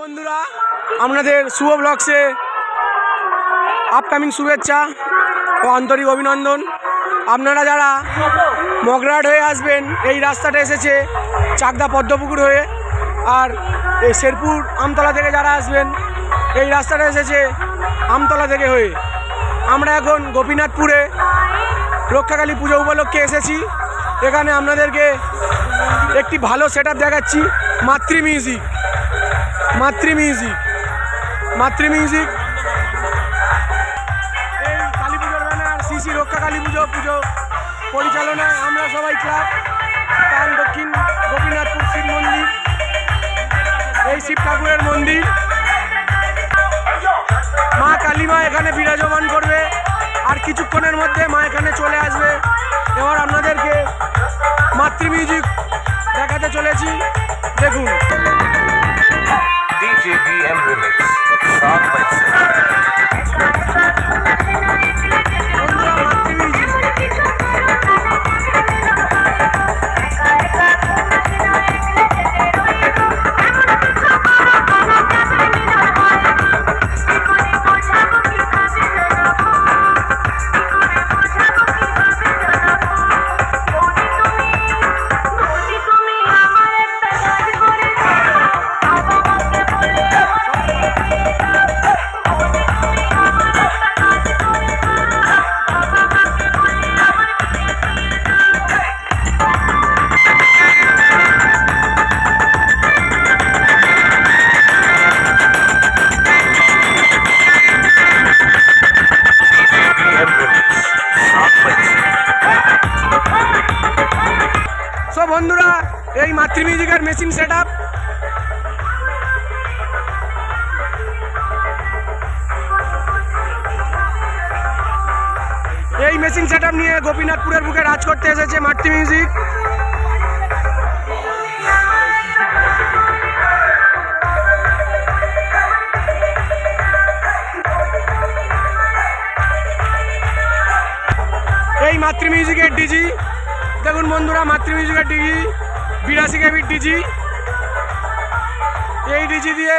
বন্ধুরা, আপনাদের শুভ ব্লগসে আপকামিং শুভেচ্ছা ও আন্তরিক অভিনন্দন। আপনারা যারা মগরাট হয়ে আসবেন, এই রাস্তাটা এসেছে চাকদা পদ্মপুকুর হয়ে। আর এই শেরপুর আমতলা থেকে যারা আসবেন, এই রাস্তাটা এসেছে আমতলা থেকে হয়ে। আমরা এখন গোপীনাথপুরে রক্ষাকালী পুজো উপলক্ষে এসেছি। এখানে আপনাদেরকে একটি ভালো সেট দেখাচ্ছি, মাতৃ মিউজিক মাতৃ মিউজিক মাতৃ মিউজিক এই কালী পুজোর ব্যানার সিসি রক্ষা কালী পুজো পুজো পরিচালনায় আমরা সবাই ক্লাব, তার দক্ষিণ গোপীনাথপুর শিব মন্দির, এই শিব ঠাকুরের মন্দির। মা কালীমা এখানে বিরাজমান করবে, আর কিছুক্ষণের মধ্যে মা এখানে চলে আসবে। এবার আপনাদেরকে মাতৃ মিউজিক দেখাতে চলেছি। দেখুন। BPM limits. Sharp by so বন্ধুরা, এই মাতৃ মিউজিকের মেশিন সেট আপ এই মেশিন সেট নিয়ে গোপীনাথপুরের বুকে রাজ করতে এসেছে মাতৃ মিউজিক এই মাতৃ মিউজিকের ডিজি দেখুন বন্ধুরা মাতৃ মিউজিকের ডিজি বিরাশি কেবির ডিজি। এই ডিজি দিয়ে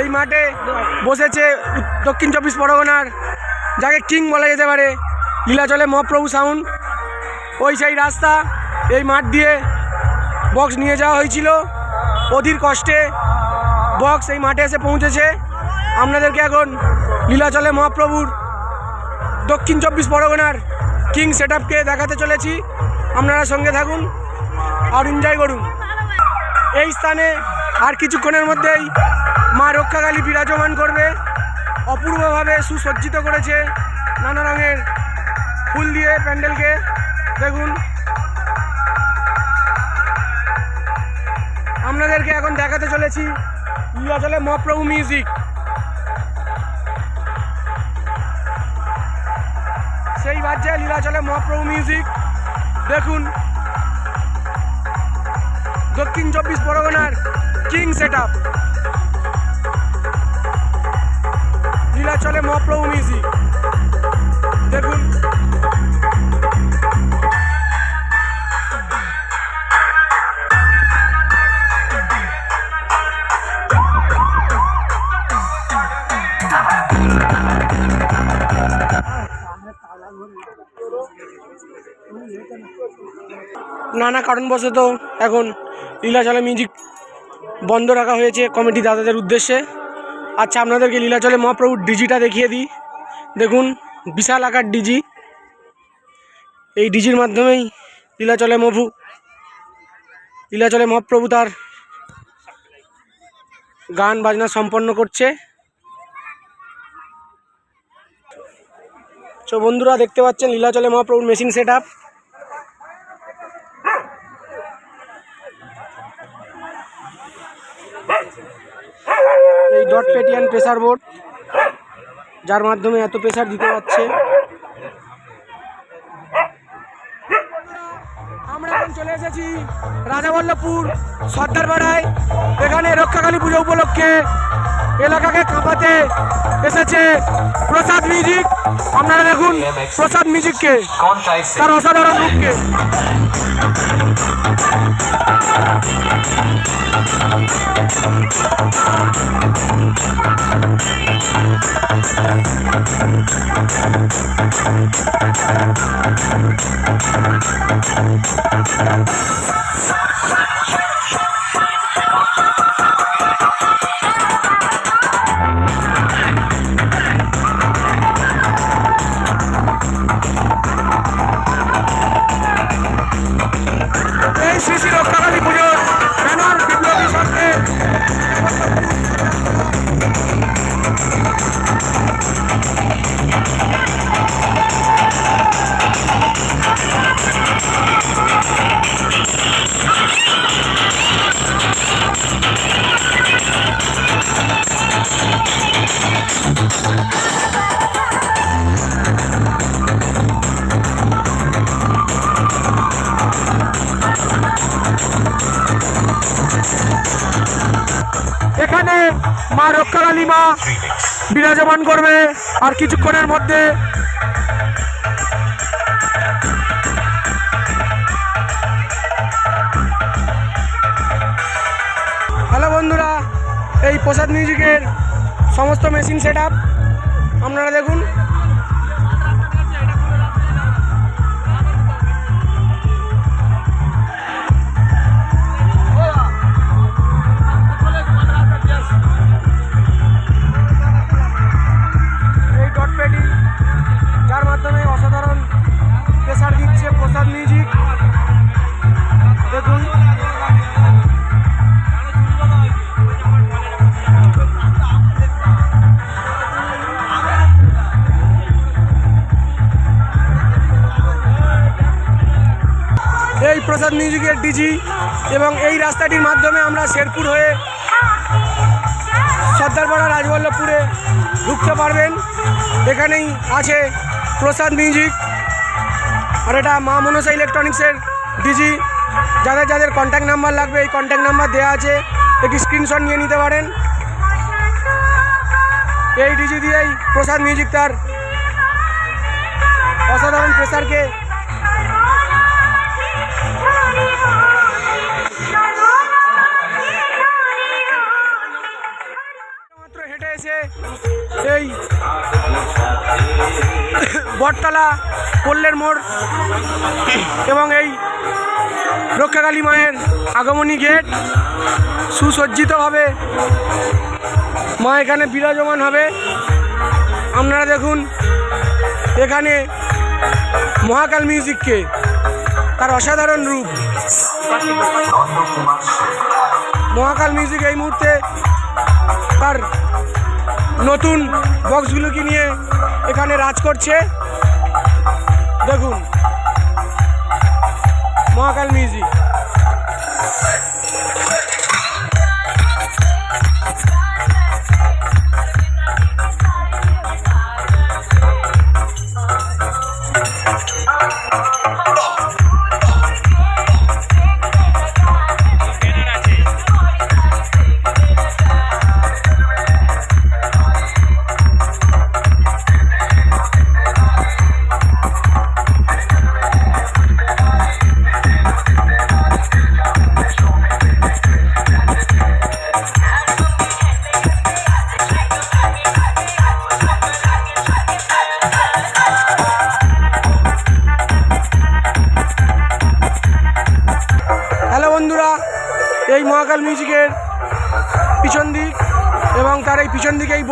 এই মাঠে বসেছে দক্ষিণ চব্বিশ পরগনার, যাকে কিং বলা যেতে পারে। লীলাচলে মহাপ্রভু সাউন্ড। ওই সেই রাস্তা, এই মাঠ দিয়ে বক্স নিয়ে যাওয়া হয়েছিল। অধীর কষ্টে বক্স এই মাঠে এসে পৌঁছেছে। আপনাদেরকে এখন লীলাচলে মহাপ্রভুর দক্ষিণ চব্বিশ পরগনার কিং সেট দেখাতে চলেছি। আপনারা সঙ্গে থাকুন আর এনজয় করুন। এই স্থানে আর কিছুক্ষণের মধ্যেই মা রক্ষাকালী বিরাজমান করবে, অপূর্বভাবে সুসজ্জিত করেছে নানা রঙের ফুল দিয়ে প্যান্ডেলকে। দেখুন। আপনাদেরকে এখন দেখাতে চলেছি লীলাচলে মহাপ্রভু মিউজিক। সেই বাজছে লীলাচলে মহাপ্রভু মিউজিক। দেখুন। দক্ষিণ চব্বিশ পরগনার king set up Lilachale Mahaprabhu music দেখুন। নানা কারণবশত এখন লীলাচলে মিউজিক বন্ধ রাখা হয়েছে কমিটি দাদাদের উদ্দেশ্যে। আচ্ছা আপনাদেরকে লীলাচলে মহাপ্রভুর ডিজিটা দেখিয়ে দিই। দেখুন, বিশাল আকার ডিজি। এই ডিজির মাধ্যমেই লীলাচলে মভু লীলাচলে মহাপ্রভু তার গান বাজনা সম্পন্ন করছে। তো বন্ধুরা, দেখতে পাচ্ছেন লীলাচলে মহাপ্রভুর মেশিন সেট আপ এই ডট পেটিয়ান প্রেসার বোর্ড, যার মাধ্যমে এত প্রেসার দিতে পারছে আমরা এখন চলে এসেছি রাজাবল্লভপুর, সর্দারপাড়ায়। এখানে রক্ষাকালী পুজো উপলক্ষে এলাকাকে কাঁপাতে এসেছে প্রসাদ মিউজিক। আপনারা দেখুন প্রসাদ মিউজিককে তার অসাধারণ রূপকে। Thank মা রক্ষাকালী মা বিরাজমান করবে। আর কিছুক্ষণের মধ্যে হ্যালো বন্ধুরা, এই প্রসাদ মিউজিকের সমস্ত মেশিন সেট আপনারা দেখুন। প্রসাদ মিউজিকের ডিজি এবং এই রাস্তাটির মাধ্যমে আমরা শেরপুর হয়ে সর্দারপাড়া রাজবল্লভপুরে ঢুকতে পারবেন। এখানেই আছে প্রসাদ মিউজিক। আর এটা মা মনসা ইলেকট্রনিক্সের ডিজি যাদের যাদের কন্ট্যাক্ট নাম্বার লাগবে, এই কন্ট্যাক্ট নাম্বার দেওয়া আছে। একটি স্ক্রিনশট নিয়ে নিতে পারেন। এই ডিজি দিয়েই প্রসাদ মিউজিক তার অসাধারণ প্রেসারকে এই বটতলা, পল্লের মোড় এবং এই রক্ষাকালী মায়ের আগমনী গেট সুসজ্জিতভাবে মা এখানে বিরাজমান হবে। আপনারা দেখুন, এখানে মহাকাল মিউজিককে তার অসাধারণ রূপ। মহাকাল মিউজিক এই মুহূর্তে তার নতুন বক্সগুলোকে নিয়ে এখানে রাজ করছে। দেখুন। মহাকাল মিউজিক।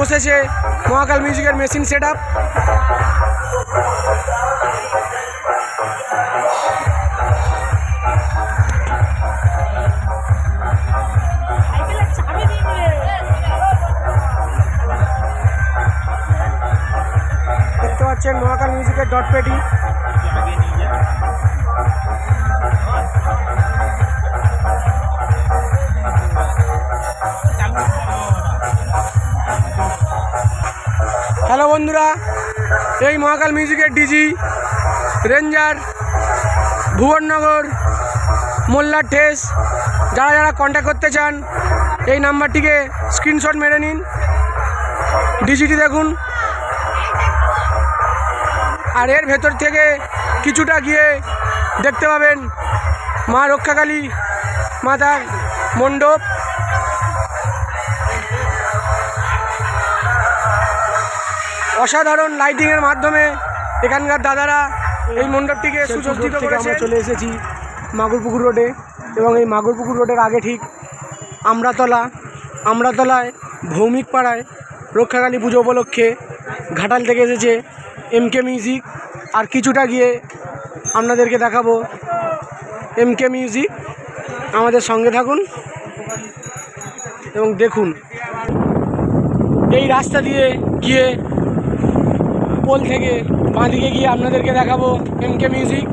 বসেছে মহাকাল মিউজিকের মেশিন সেট আপ দেখতে পাচ্ছেন মহাকাল মিউজিকের ডট পেটি। হ্যালো বন্ধুরা, এই মহাকাল মিউজিকের ডিজি, রেঞ্জার, ভুবননগর, মোল্লার ঠেস, যারা যারা কন্ট্যাক্ট করতে চান, এই নাম্বারটিকে স্ক্রিনশট মেরে নিন। ডিজিটি দেখুন। আর এর ভেতর থেকে কিছুটা গিয়ে দেখতে পাবেন মা রক্ষাকালী মাতার মণ্ডপ। অসাধারণ লাইটিংয়ের মাধ্যমে এখানকার দাদারা এই মণ্ডপটিকে সুসজ্জিত করে আমরা চলে এসেছি মাগুরপুকুর রোডে এবং এই মাগুরপুকুর রোডের আগে ঠিক আমরাতলা আমরাতলায় ভৌমিক পাড়ায় রক্ষাকালী পুজো উপলক্ষে ঘাটাল থেকে এসেছে এমকে মিউজিক আর কিছুটা গিয়ে আপনাদেরকে দেখাবো এমকে মিউজিক আমাদের সঙ্গে থাকুন এবং দেখুন। এই রাস্তা দিয়ে গিয়ে পোল থেকে বাঁদিকে গিয়ে আপনাদেরকে দেখাবো এমকে মিউজিক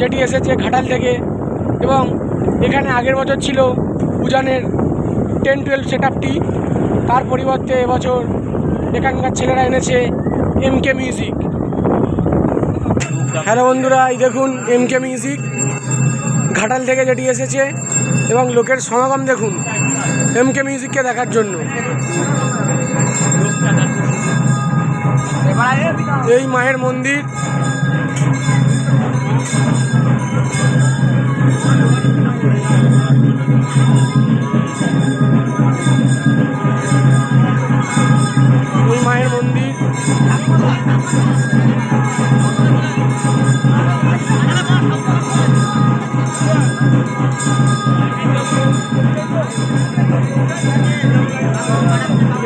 যেটি এসেছে ঘাটাল থেকে। এবং এখানে আগের বছর ছিল উজানের টেন টুয়েলভ সেট আপটি তার পরিবর্তে এবছর এখানকার ছেলেরা এনেছে এমকে মিউজিক হ্যালো বন্ধুরা, এই দেখুন এমকে মিউজিক ঘাটাল থেকে যেটি এসেছে এবং লোকের সমাগম দেখুন এমকে মিউজিককে দেখার জন্য। এই মায়ের মন্দির। এই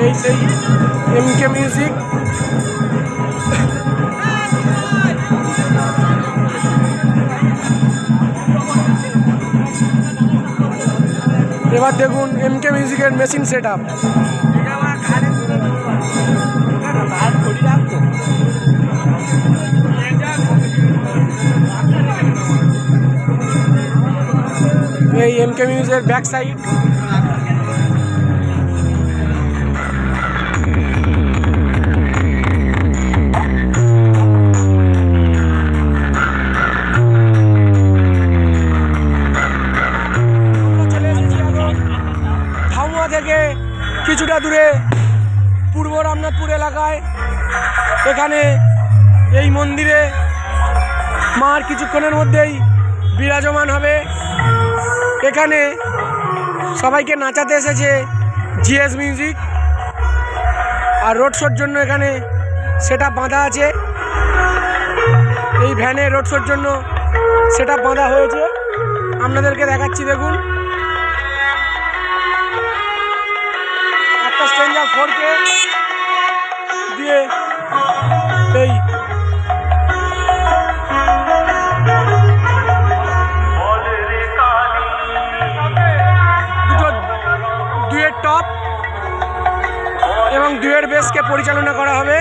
এই সেই এমকে মিউজিক এবার দেখুন এমকে মিউজিকের মেশিন সেট আপ এই এমকে মিউজিকের ব্যাক সাইড কিছুটা দূরে, পূর্ব রামনাথপুর এলাকায়। এখানে এই মন্দিরে মার কিছুক্ষণের মধ্যেই বিরাজমান হবে। এখানে সবাইকে নাচাতে এসেছে জিএস মিউজিক। আর রোড শোর জন্য এখানে সেটা বাঁধা আছে। এই ভ্যানে রোড শোর জন্য সেটা বাঁধা হয়েছে। আপনাদেরকে দেখাচ্ছি, দেখুন। স্ট্রেঞ্জার ফোরকে দিয়ে এই দুয়ের টপ এবং দুয়ের বেসকে পরিচালনা করা হবে।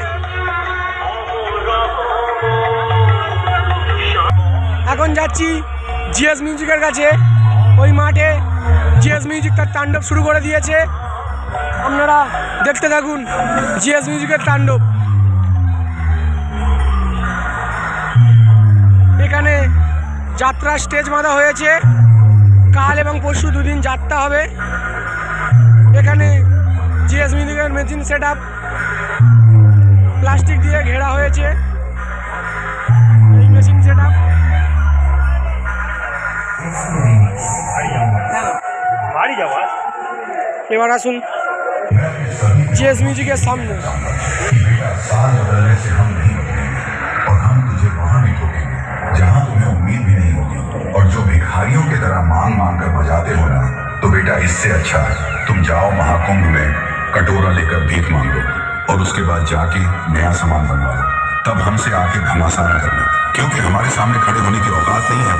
এখন যাচ্ছি জিএস মিউজিকের কাছে। ওই মাঠে জিএস মিউজিক তার তাণ্ডব শুরু করে দিয়েছে। আপনারা দেখতে থাকুন জিএস মিউজিকের তাণ্ডব। এখানে যাত্রা স্টেজ বাঁধা হয়েছে। কাল এবং পরশু দুদিন যাত্রা হবে। এখানে জিএস মিউজিকের মেশিন সেট প্লাস্টিক দিয়ে ঘেরা হয়েছে। भी नहीं होगी और जो भिखारियों की तरह मांग मांग कर बजाते हो ना तो बेटा इससे अच्छा है तुम जाओ महाकुंभ में कटोरा लेकर भीख मांगो और उसके बाद जाके नया सामान बनवा लो। तब हमसे आके घमासान करना। क्योंकि हमारे सामने खड़े होने की औकात नहीं है।